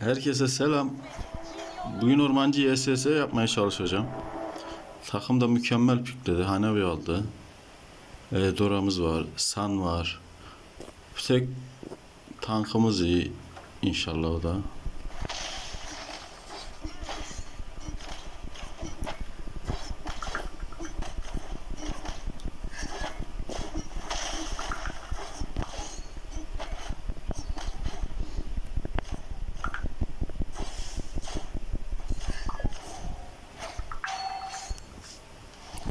Herkese selam. Bugün ormancı YSS yapmaya çalışacağım. Takım da mükemmel pikledi. Hanevi aldı. E, Dora'mız var. San var. Bir tek tankımız iyi. İnşallah o da.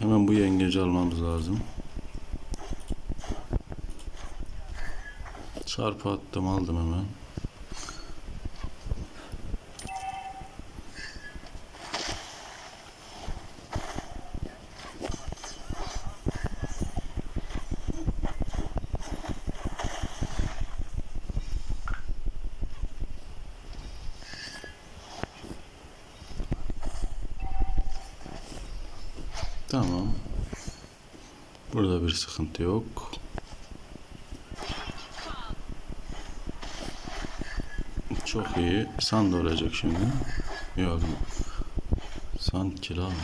Hemen bu yengeci almamız lazım. Çarpı attım aldım hemen. Tamam. Burada bir sıkıntı yok. Çok iyi. San da olacak şimdi. Yok. San kilo almış.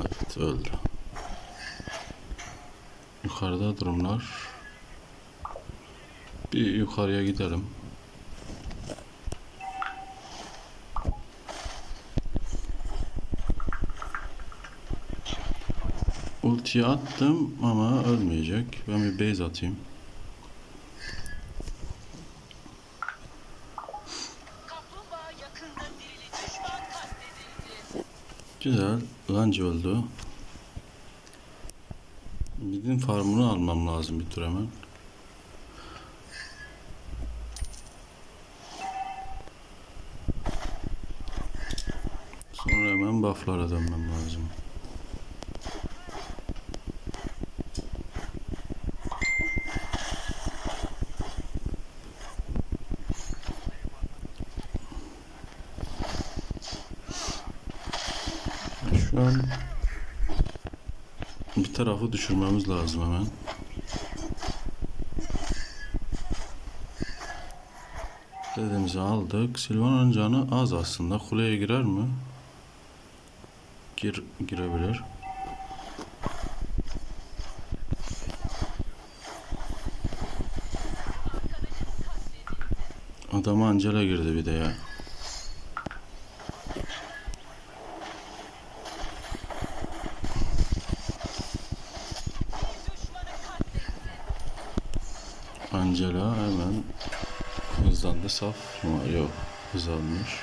Evet öldü. Yukarıda durumlar. Bir yukarıya gidelim. Ultiyi attım ama ölmeyecek. Ben bir base atayım. Güzel. Lanci öldü. Midin farmını almam lazım bir tur hemen. Sonra hemen bufflara dönmem lazım. Şu an bir tarafı düşürmemiz lazım hemen. Dediğimizi aldık. Silvan'ın canı az aslında. Kuleye girer mi? Gir, girebilir. Adama Angela girdi bir de ya. Saf mı? Yok. Hızlanmış.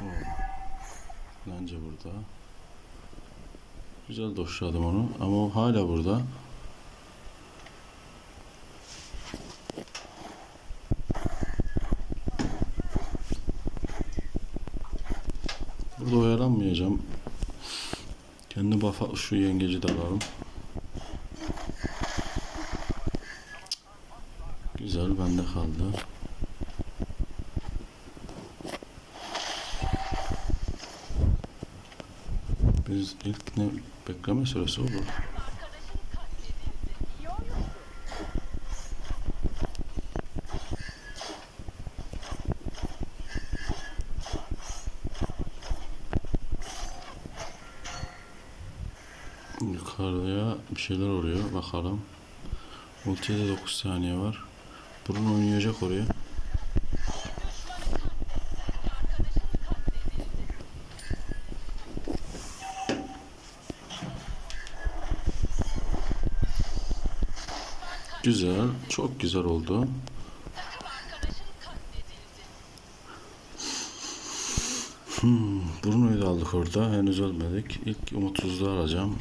Oo. Bence burada. Güzel doşladım onu. Ama o hala burada. Burada oyalanmayacağım. Kendi bafa şu yengeci de alalım. Güzel bende kaldı. Biz ilk ne bekleme süresi olur. Yukarıya bir şeyler oluyor. Bakalım. Ultiye de 9 saniye var. Burun oynayacak oraya. Güzel. Çok güzel oldu. Katledildi. Bruno'yu da aldık orada. Henüz ölmedik. İlk umutsuzluğu alacağım.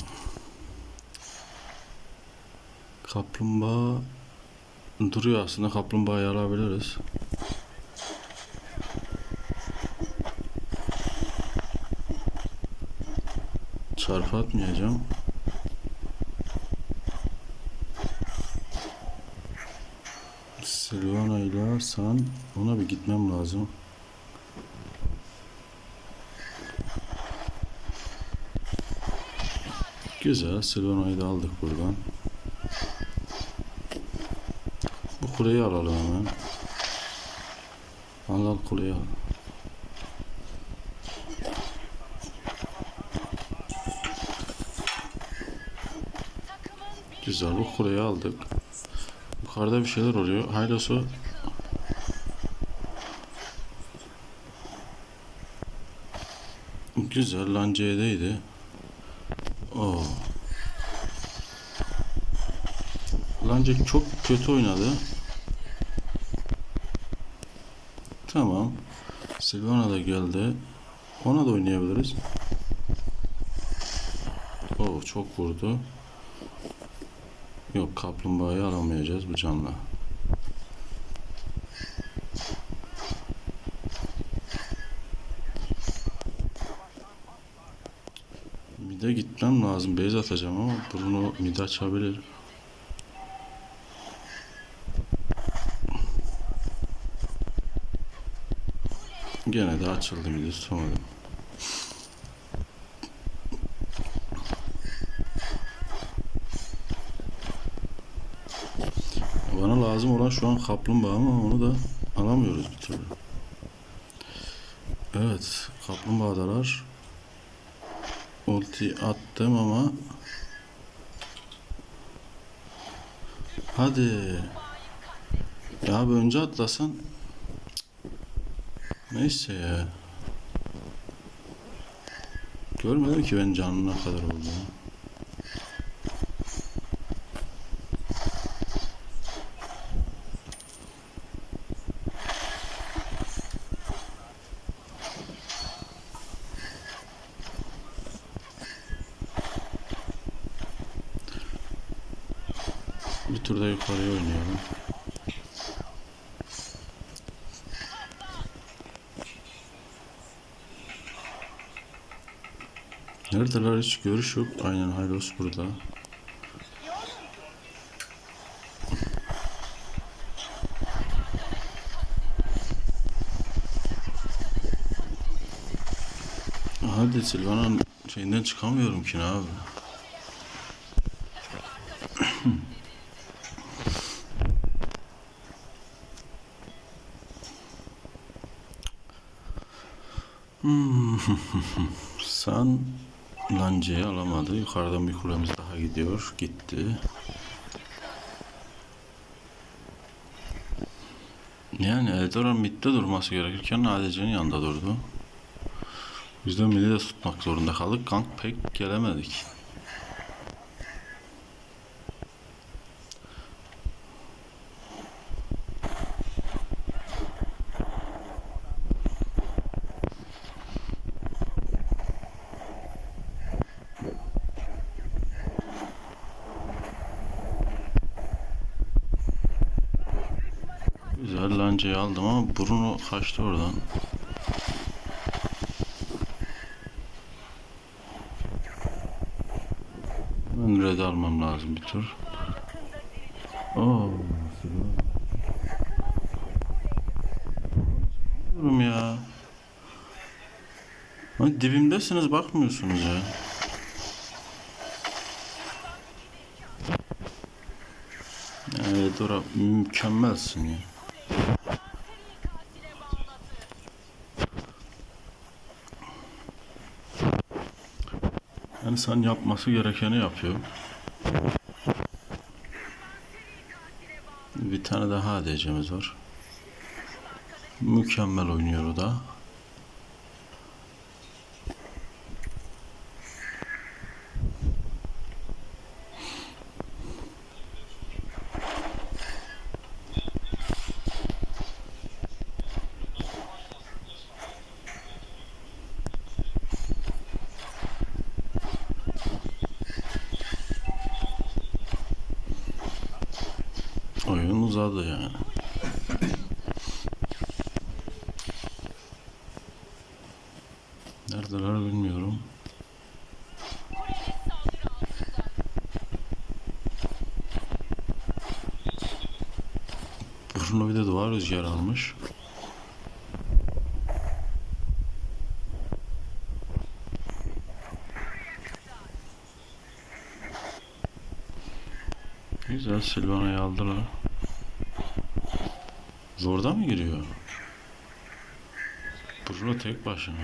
Kaplumbağa duruyor aslında. Kaplumbağayı alabiliriz. Çarpı atmayacağım. Silvana ile San ona bir gitmem lazım. Güzel. Silvana'yı da aldık buradan. Bu kuleyi alalım hemen. Al al kuleyi al. Takımın bir Güzel bu kuleyi aldık. Yukarıda bir şeyler oluyor. Hayla su. Güzel lan C'deydi. Oo. Lancek çok kötü oynadı. Tamam. Silvana da geldi. Ona da oynayabiliriz. Oo çok vurdu. Yok kaplumbağayı alamayacağız bu canla. Mide gitmem lazım. Base atacağım ama Bruno mide açabilir. Gene de açıldı mide tutamadım. Bana lazım olan şu an kaplumbağa ama onu da alamıyoruz bir türlü. Evet, kaplumbağadalar. Ulti attım ama Hadi. Ya abi önce atlasan. Neyse ya. Görmedim ki ben canın ne kadar olduğunu. Bir turda yukarıya oynayalım. Neredeler hiç görüş yok. Aynen Hayros burada. Hadi Silvana'nın şeyinden çıkamıyorum ki ne abi. San Lance'yi alamadı. Yukarıdan bir kulemiz daha gidiyor. Gitti. Yani Eldor'a midde durması gerekirken ADC'nin yanında durdu. Biz de mid'i de tutmak zorunda kaldık. Gank pek gelemedik. Lance'yi aldım ama Bruno kaçtı oradan. Ben red almam lazım bir tur. Oo. Diyorum ya. Lan dibimdesiniz bakmıyorsunuz ya. Evet Dora mükemmelsin ya. Sen yapması gerekeni yapıyor. Bir tane daha ADC'miz var. Mükemmel oynuyor o da. Oyun uzadı yani. Neredeler bilmiyorum. Bruno bir de duvar rüzgarı almış. Güzel Silvana'yı aldılar. Lord'a mı giriyor? Bruno tek başına.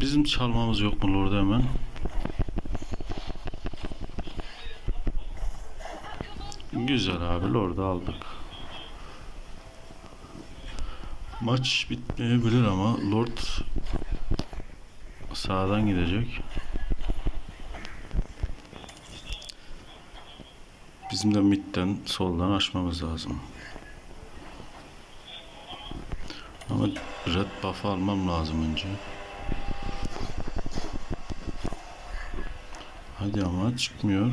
Bizim çalmamız yok mu Lord'a hemen? Güzel abi Lord'u aldık. Maç bitmeyebilir ama Lord sağdan gidecek. Bizim de midden soldan açmamız lazım. Ama red buff almam lazım önce. Hadi ama çıkmıyor.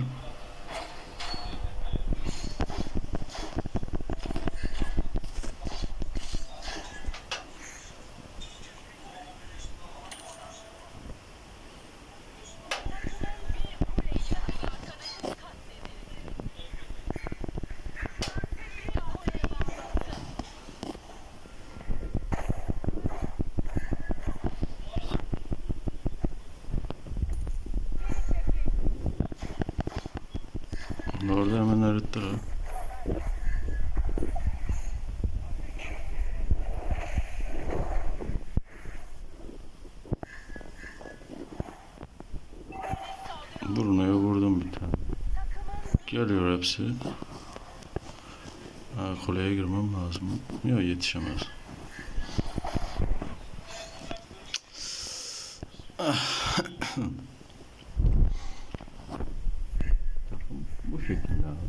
Orada hemen erittir ha. Bruno'ya vurdum bir tane. Geliyor hepsi. Ha, kuleye girmem lazım. Yok yetişemez. Bu şekilde abi.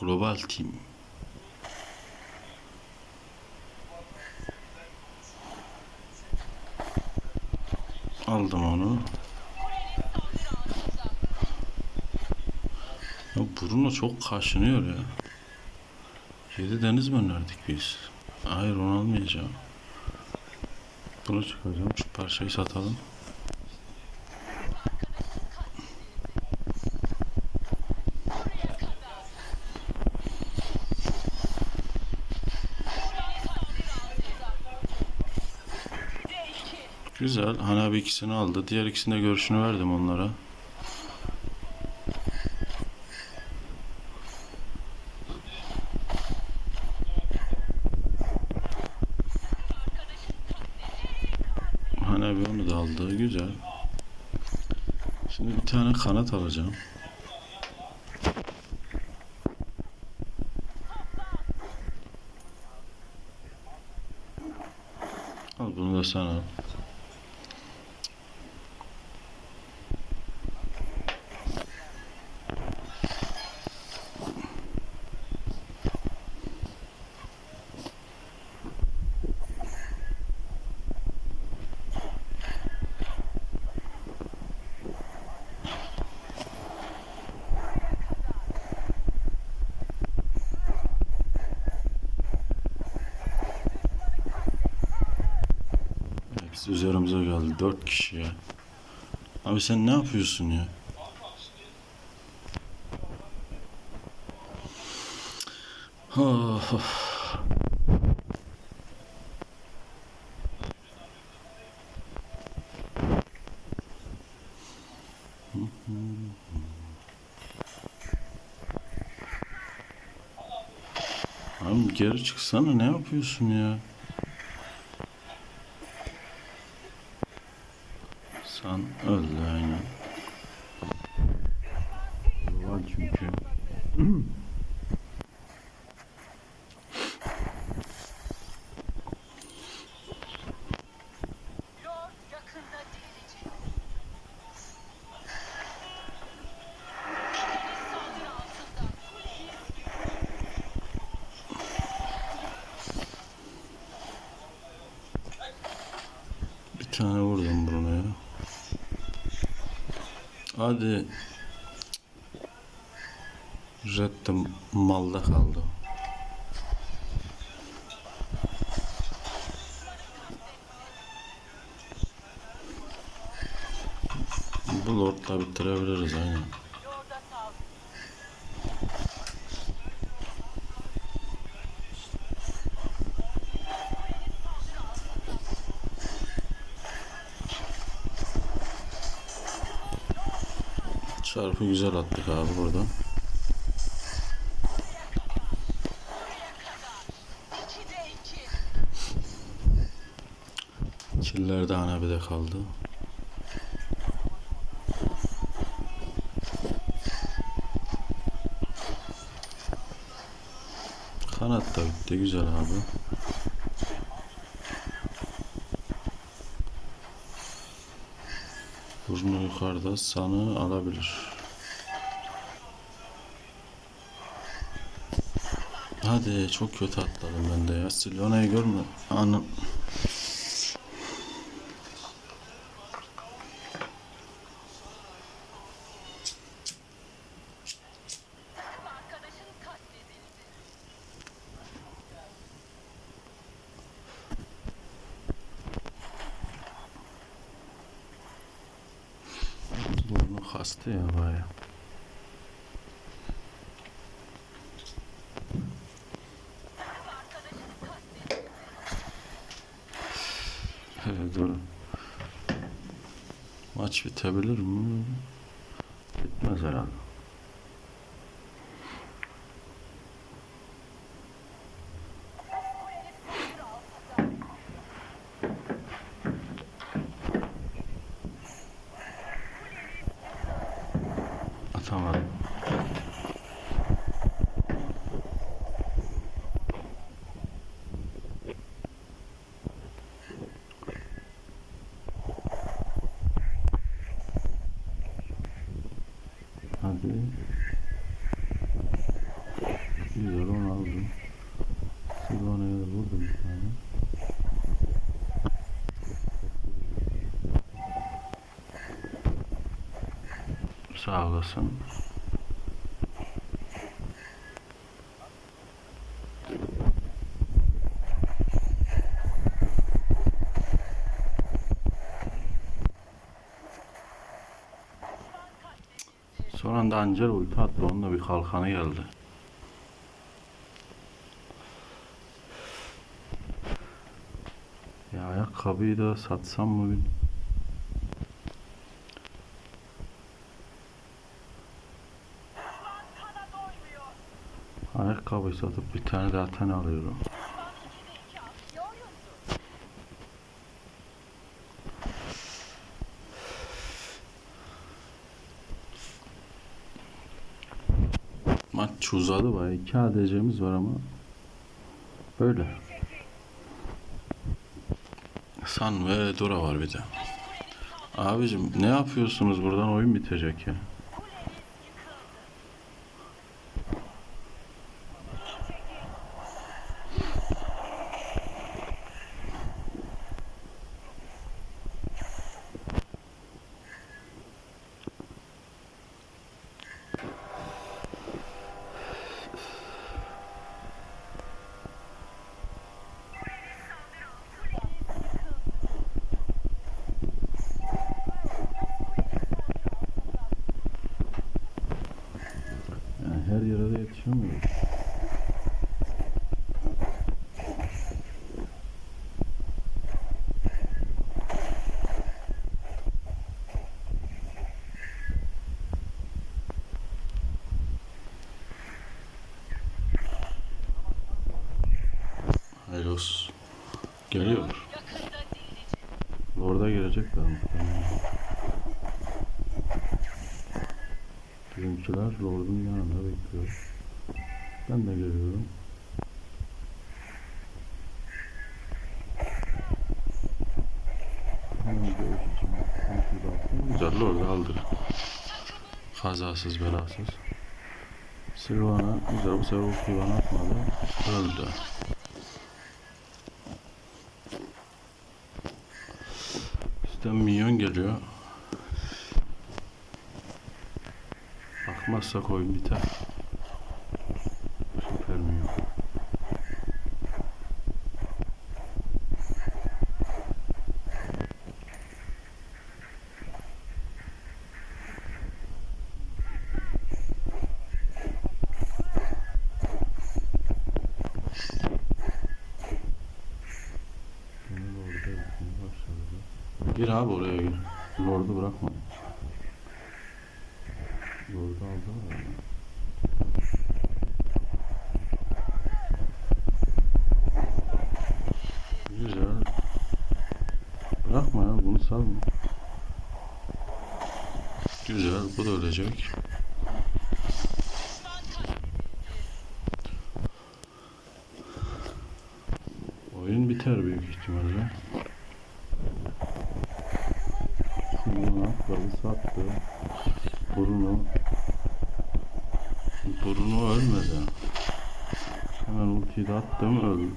Global Team. Aldım onu. Bruno çok kaşınıyor ya. Yedi deniz mi önerdik biz? Hayır onu almayacağım. Bunu çıkaracağım. Şu parçayı satalım. Güzel. Hani abi ikisini aldı. Diğer ikisine görüşünü verdim onlara. Abi onu da aldı. Güzel. Şimdi bir tane kanat alacağım. Al bunu da sen al. Hepsi üzerimize geldi. Dört kişi ya. Abi sen ne yapıyorsun ya? Of. Abi geri çıksana ne yapıyorsun ya? San öldü Hadi. Red de malda kaldı. Bu lordla bitirebiliriz aynen. Çarpı güzel attık abi burada. Killer de Hanabi'de kaldı. Kanat da bitti. Güzel abi. Burnu yukarıda. Sanı alabilir. Hadi çok kötü atladım ben de ya. Silvana'yı görme. Anım. Takım arkadaşın katledildi. Burnu kastı ya baya. Takım arkadaşın katledildi. Evet doğru. Maç bitebilir mi? Bitmez herhalde. Kuleniz saldırı altında. Atamadım. Hadi. Güzel onu aldım. Silvana'ya da vurdum bir tane. Sağ olasın. Son anda Angel ulti attı. Onun da bir kalkanı geldi. Ya ayakkabıyı da satsam mı bil. Ayakkabıyı satıp bir tane alıyorum. İki atıyor musun? Maç uzadı bayağı. İki ADC'miz var ama böyle. San ve Dora var bir de. Abicim ne yapıyorsunuz buradan oyun bitecek ya. Geliyor. Orada gelecekler muhtemelen. Bizimkiler Lord'un yanında bekliyor. Ben de geliyorum. Güzel Lord'u aldık. Kazasız belasız. Silvana güzel bu sefer o atmadı. Öldü. Üstten minyon geliyor. Bakmazsak oyun biter. Süper minyon. Gönül orada gitmeye Güzel. Bırakma ya bunu salma. Güzel bu da ölecek. Oyun biter büyük ihtimalle. Şimdi atladı sattı. Bruno. Bruno ölmedi. Hemen ultiyi de attım öldü.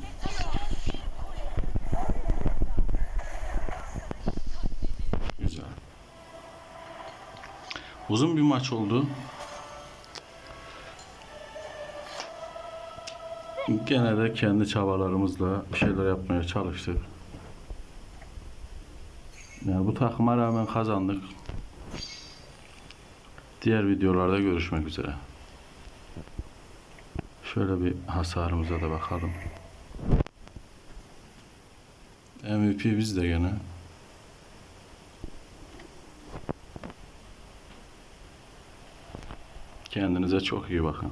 Güzel. Uzun bir maç oldu. Gene de kendi çabalarımızla bir şeyler yapmaya çalıştık. Yani bu takıma rağmen kazandık. Diğer videolarda görüşmek üzere. Şöyle bir hasarımıza da bakalım. MVP biz de gene. Kendinize çok iyi bakın.